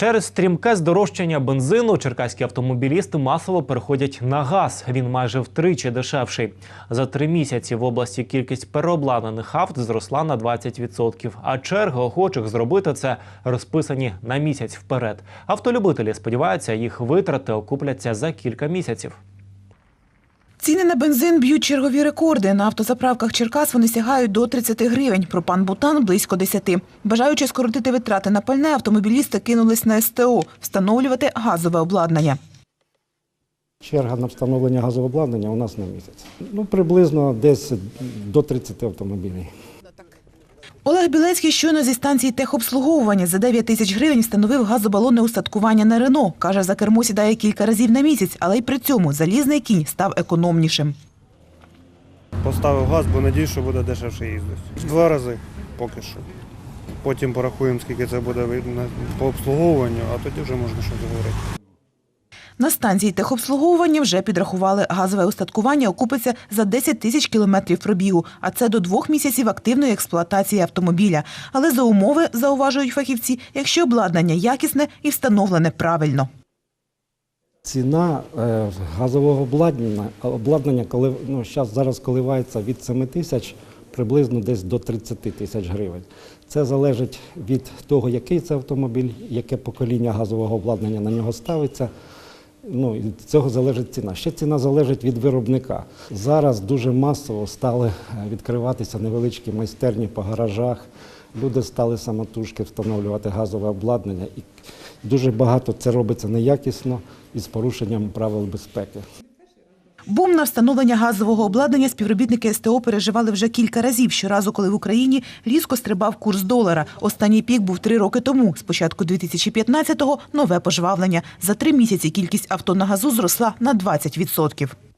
Через стрімке здорожчання бензину черкаські автомобілісти масово переходять на газ. Він майже втричі дешевший. За три місяці в області кількість переобладнаних авт зросла на 20%. А черги охочих зробити це розписані на місяць вперед. Автолюбителі сподіваються, їх витрати окупляться за кілька місяців. Ціни на бензин б'ють чергові рекорди. На автозаправках Черкас вони сягають до 30 гривень. Пропан-бутан – близько 10. Бажаючи скоротити витрати на пальне, автомобілісти кинулись на СТО – встановлювати газове обладнання. Черга на встановлення газового обладнання у нас на місяць. Ну, приблизно десь до 30 автомобілів. Олег Білецький щойно зі станції техобслуговування за 9 тисяч гривень встановив газобалонне устаткування на Рено. Каже, за кермо сідає кілька разів на місяць, але й при цьому залізний кінь став економнішим. Поставив газ, бо надію, що буде дешевше їздити. Два рази поки що. Потім порахуємо, скільки це буде по обслуговуванню, а тоді вже можна щось говорити. На станції техобслуговування вже підрахували. Газове устаткування окупиться за 10 тисяч кілометрів пробігу, а це до двох місяців активної експлуатації автомобіля. Але за умови, зауважують фахівці, якщо обладнання якісне і встановлене правильно. Ціна е, газового обладнання, коли, ну, щас, зараз коливається від 7 тисяч приблизно десь до 30 тисяч гривень. Це залежить від того, який це автомобіль, яке покоління газового обладнання на нього ставиться. Ну, від цього залежить ціна. Ще ціна залежить від виробника. Зараз дуже масово стали е, відкриватися невеличкі майстерні по гаражах. Люди стали самотужки встановлювати газове обладнання. І дуже багато це робиться неякісно і з порушенням правил безпеки. Бум на встановлення газового обладнання співробітники СТО переживали вже кілька разів. Щоразу, коли в Україні різко стрибав курс долара. Останній пік був три роки тому. З початку 2015-го – нове пожвавлення. За три місяці кількість авто на газу зросла на 20%.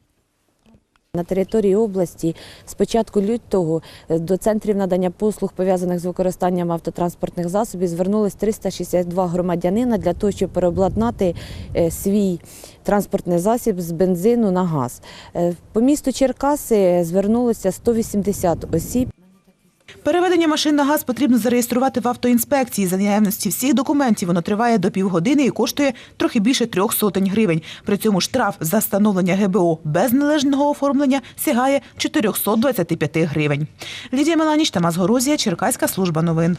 На території області з початку лютого е, до центрів надання послуг, пов'язаних з використанням автотранспортних засобів, звернулись 362 громадянина для того, щоб переобладнати е, свій транспортний засіб з бензину на газ. Е, По місту Черкаси звернулося 180 осіб. Переведення машин на газ потрібно зареєструвати в автоінспекції. За наявності всіх документів воно триває до півгодини і коштує трохи більше трьох сотень гривень. При цьому штраф за встановлення ГБО без належного оформлення сягає 425 гривень. Лідія Меланіч, Тамас Горозія, Черкаська служба новин.